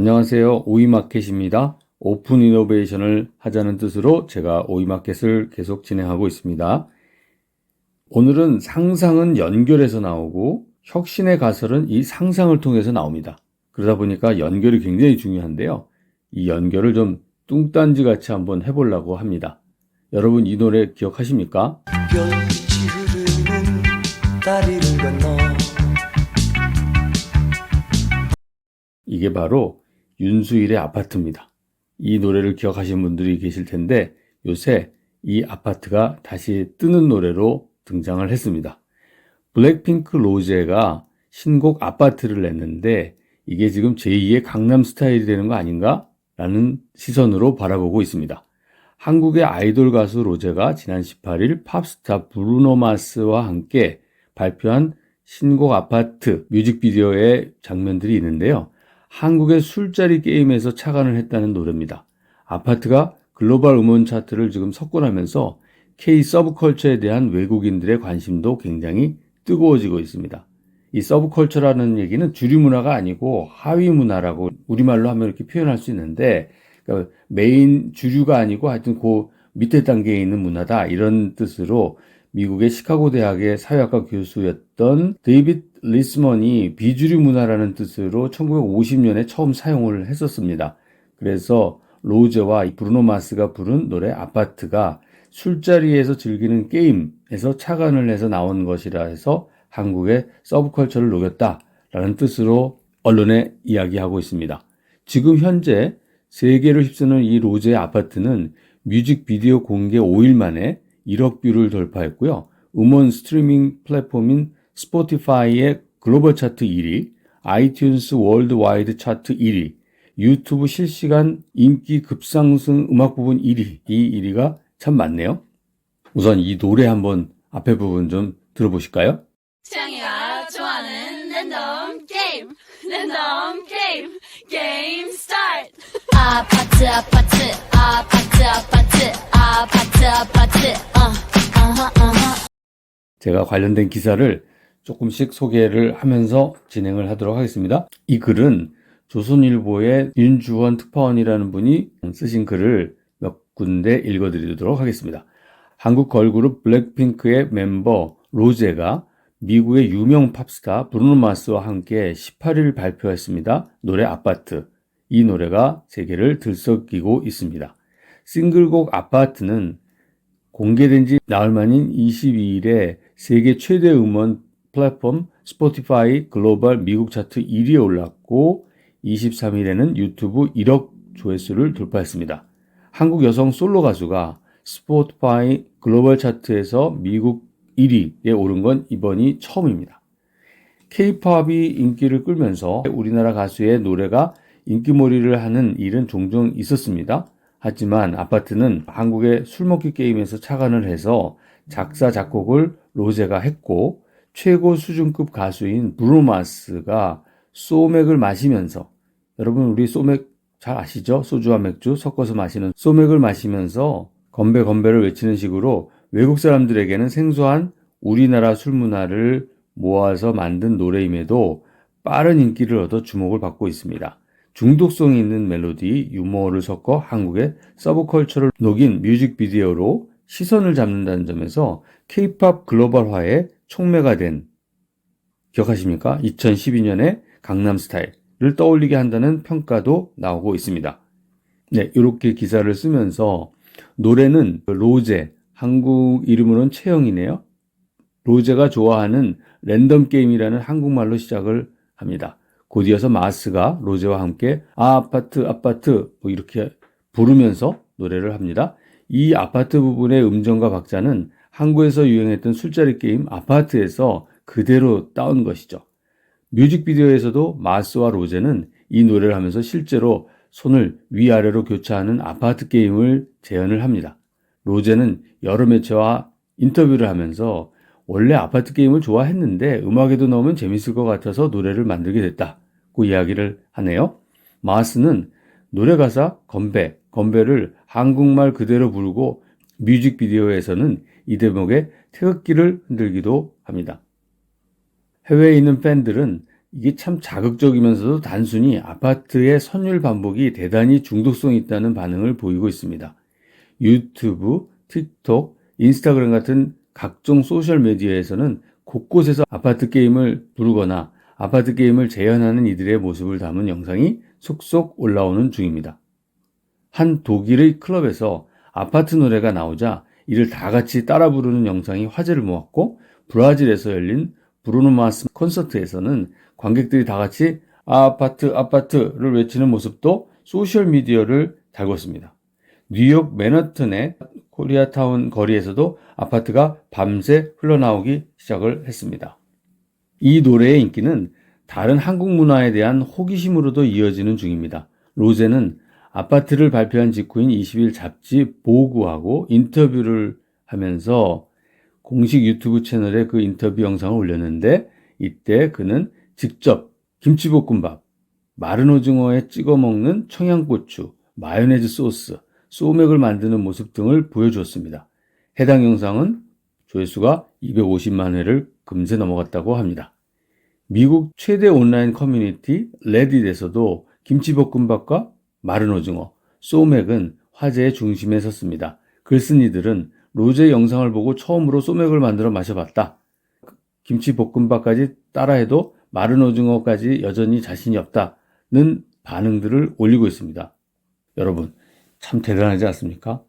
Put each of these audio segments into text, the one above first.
안녕하세요. 오이마켓입니다. 오픈 이노베이션을 하자는 뜻으로 제가 오이마켓을 계속 진행하고 있습니다. 오늘은 상상은 연결해서 나오고 혁신의 가설은 이 상상을 통해서 나옵니다. 그러다 보니까 연결이 굉장히 중요한데요. 이 연결을 좀 뚱딴지 같이 한번 해보려고 합니다. 여러분 이 노래 기억하십니까? 이게 바로 윤수일의 아파트입니다. 이 노래를 기억하시는 분들이 계실 텐데 요새 이 아파트가 다시 뜨는 노래로 등장을 했습니다. 블랙핑크 로제가 신곡 아파트를 냈는데 이게 지금 제2의 강남 스타일이 되는 거 아닌가? 라는 시선으로 바라보고 있습니다. 한국의 아이돌 가수 로제가 지난 18일 팝스타 브루노 마스와 함께 발표한 신곡 아파트 뮤직비디오의 장면들이 있는데요. 한국의 술자리 게임에서 착안을 했다는 노래입니다. 아파트가 글로벌 음원 차트를 지금 석권하면서 K 서브컬처에 대한 외국인들의 관심도 굉장히 뜨거워지고 있습니다. 이 서브컬처라는 얘기는 주류 문화가 아니고 하위 문화라고 우리말로 하면 이렇게 표현할 수 있는데 그러니까 메인 주류가 아니고 하여튼 그 밑에 단계에 있는 문화다 이런 뜻으로 미국의 시카고 대학의 사회학과 교수였던 데이빗 리스먼이 비주류 문화라는 뜻으로 1950년에 처음 사용을 했었습니다. 그래서 로저와 브루노 마스가 부른 노래 아파트가 술자리에서 즐기는 게임에서 착안을 해서 나온 것이라 해서 한국의 서브컬처를 녹였다라는 뜻으로 언론에 이야기하고 있습니다. 지금 현재 세계를 휩쓰는 이 로제의 아파트는 뮤직비디오 공개 5일 만에 1억 뷰를 돌파했고요. 음원 스트리밍 플랫폼인 스포티파이의 글로벌 차트 1위, 아이튠스 월드와이드 차트 1위, 유튜브 실시간 인기 급상승 음악 부분 1위, 이 1위가 참 많네요. 우선 이 노래 한번 앞에 부분 좀 들어보실까요? 취향이가 좋아하는 랜덤 게임. 랜덤 게임. 게임 스타트. 아파트 아파트 아파트 아파트 아파트 아파트. 어 어허 어허. 제가 관련된 기사를 조금씩 소개를 하면서 진행을 하도록 하겠습니다. 이 글은 조선일보의 윤주원 특파원이라는 분이 쓰신 글을 몇 군데 읽어드리도록 하겠습니다. 한국 걸그룹 블랙핑크의 멤버 로제가 미국의 유명 팝스타 브루노 마스와 함께 18일 발표했습니다. 노래 아파트. 이 노래가 세계를 들썩이고 있습니다. 싱글곡 아파트는 공개된 지 나흘 만인 22일에 세계 최대 음원 플랫폼 스포티파이 글로벌 미국 차트 1위에 올랐고 23일에는 유튜브 1억 조회수를 돌파했습니다. 한국 여성 솔로 가수가 스포티파이 글로벌 차트에서 미국 1위에 오른 건 이번이 처음입니다. K-팝이 인기를 끌면서 우리나라 가수의 노래가 인기몰이를 하는 일은 종종 있었습니다. 하지만 아파트는 한국의 술 먹기 게임에서 착안을 해서 작사 작곡을 로제가 했고 최고 수준급 가수인 브루마스가 소맥을 마시면서 여러분 우리 소맥 잘 아시죠? 소주와 맥주 섞어서 마시는 소맥을 마시면서 건배 건배를 외치는 식으로 외국 사람들에게는 생소한 우리나라 술 문화를 모아서 만든 노래임에도 빠른 인기를 얻어 주목을 받고 있습니다. 중독성이 있는 멜로디, 유머를 섞어 한국의 서브컬처를 녹인 뮤직비디오로 시선을 잡는다는 점에서 K-팝 글로벌화에 촉매가 된 기억하십니까? 2012년에 강남 스타일을 떠올리게 한다는 평가도 나오고 있습니다. 네, 이렇게 기사를 쓰면서 노래는 로제, 한국 이름으로는 채영이네요. 로제가 좋아하는 랜덤 게임이라는 한국말로 시작을 합니다. 곧이어서 마스가 로제와 함께 아, 아파트 아파트 뭐 이렇게 부르면서 노래를 합니다. 이 아파트 부분의 음정과 박자는 한국에서 유행했던 술자리 게임 아파트에서 그대로 따온 것이죠. 뮤직비디오에서도 마스와 로제는 이 노래를 하면서 실제로 손을 위아래로 교차하는 아파트 게임을 재현을 합니다. 로제는 여러 매체와 인터뷰를 하면서 원래 아파트 게임을 좋아했는데 음악에도 넣으면 재밌을 것 같아서 노래를 만들게 됐다고 이야기를 하네요. 마스는 노래 가사 건배, 건배를 한국말 그대로 부르고 뮤직비디오에서는 이 대목에 태극기를 흔들기도 합니다. 해외에 있는 팬들은 이게 참 자극적이면서도 단순히 아파트의 선율 반복이 대단히 중독성 있다는 반응을 보이고 있습니다. 유튜브, 틱톡, 인스타그램 같은 각종 소셜미디어에서는 곳곳에서 아파트 게임을 부르거나 아파트 게임을 재현하는 이들의 모습을 담은 영상이 속속 올라오는 중입니다. 한 독일의 클럽에서 아파트 노래가 나오자 이를 다 같이 따라 부르는 영상이 화제를 모았고 브라질에서 열린 브루노 마스 콘서트에서는 관객들이 다 같이 아파트 아파트를 외치는 모습도 소셜 미디어를 달궜습니다. 뉴욕 맨하튼의 코리아타운 거리에서도 아파트가 밤새 흘러나오기 시작을 했습니다. 이 노래의 인기는 다른 한국 문화에 대한 호기심으로도 이어지는 중입니다. 로제는 아파트를 발표한 직후인 20일 잡지 보구하고 인터뷰를 하면서 공식 유튜브 채널에 그 인터뷰 영상을 올렸는데 이때 그는 직접 김치볶음밥, 마른 오징어에 찍어 먹는 청양고추, 마요네즈 소스, 소맥을 만드는 모습 등을 보여주었습니다. 해당 영상은 조회수가 250만 회를 금세 넘어갔다고 합니다. 미국 최대 온라인 커뮤니티 레딧에서도 김치볶음밥과 마른 오징어, 소맥은 화제의 중심에 섰습니다. 글쓴 이들은 로제 영상을 보고 처음으로 소맥을 만들어 마셔봤다. 김치 볶음밥까지 따라해도 마른 오징어까지 여전히 자신이 없다는 반응들을 올리고 있습니다. 여러분, 참 대단하지 않습니까?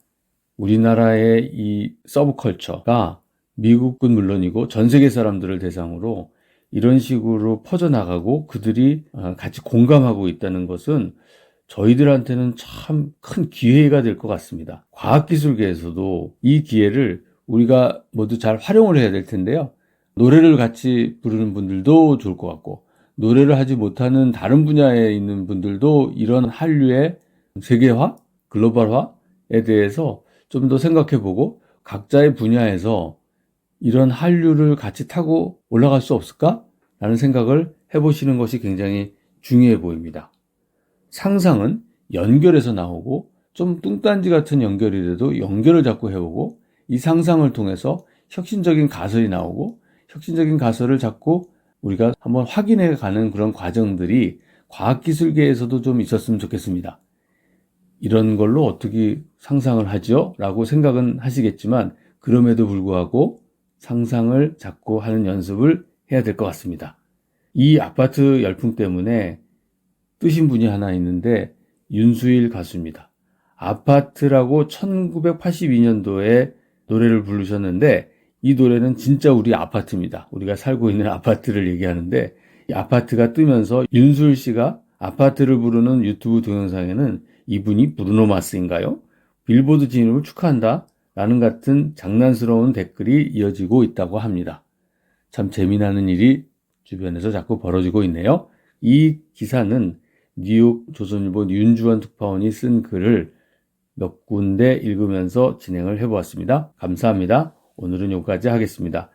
우리나라의 이 서브컬처가 미국은 물론이고 전 세계 사람들을 대상으로 이런 식으로 퍼져나가고 그들이 어, 같이 공감하고 있다는 것은 저희들한테는 참 큰 기회가 될 것 같습니다. 과학기술계에서도 이 기회를 우리가 모두 잘 활용을 해야 될 텐데요. 노래를 같이 부르는 분들도 좋을 것 같고, 노래를 하지 못하는 다른 분야에 있는 분들도 이런 한류의 세계화, 글로벌화에 대해서 좀 더 생각해 보고, 각자의 분야에서 이런 한류를 같이 타고 올라갈 수 없을까? 라는 생각을 해보시는 것이 굉장히 중요해 보입니다. 상상은 연결해서 나오고 좀 뚱딴지 같은 연결이라도 연결을 자꾸 해보고 이 상상을 통해서 혁신적인 가설이 나오고 혁신적인 가설을 자꾸 우리가 한번 확인해 가는 그런 과정들이 과학기술계에서도 좀 있었으면 좋겠습니다. 이런 걸로 어떻게 상상을 하죠? 라고 생각은 하시겠지만 그럼에도 불구하고 상상을 자꾸 하는 연습을 해야 될 것 같습니다. 이 아파트 열풍 때문에 뜨신 분이 하나 있는데 윤수일 가수입니다. 아파트라고 1982년도에 노래를 부르셨는데 이 노래는 진짜 우리 아파트입니다. 우리가 살고 있는 아파트를 얘기하는데 이 아파트가 뜨면서 윤수일 씨가 아파트를 부르는 유튜브 동영상에는 이분이 브루노 마스인가요? 빌보드 진입을 축하한다. 라는 같은 장난스러운 댓글이 이어지고 있다고 합니다. 참 재미나는 일이 주변에서 자꾸 벌어지고 있네요. 이 기사는 뉴욕 조선일보 윤주원 특파원이 쓴 글을 몇 군데 읽으면서 진행을 해보았습니다. 감사합니다. 오늘은 여기까지 하겠습니다.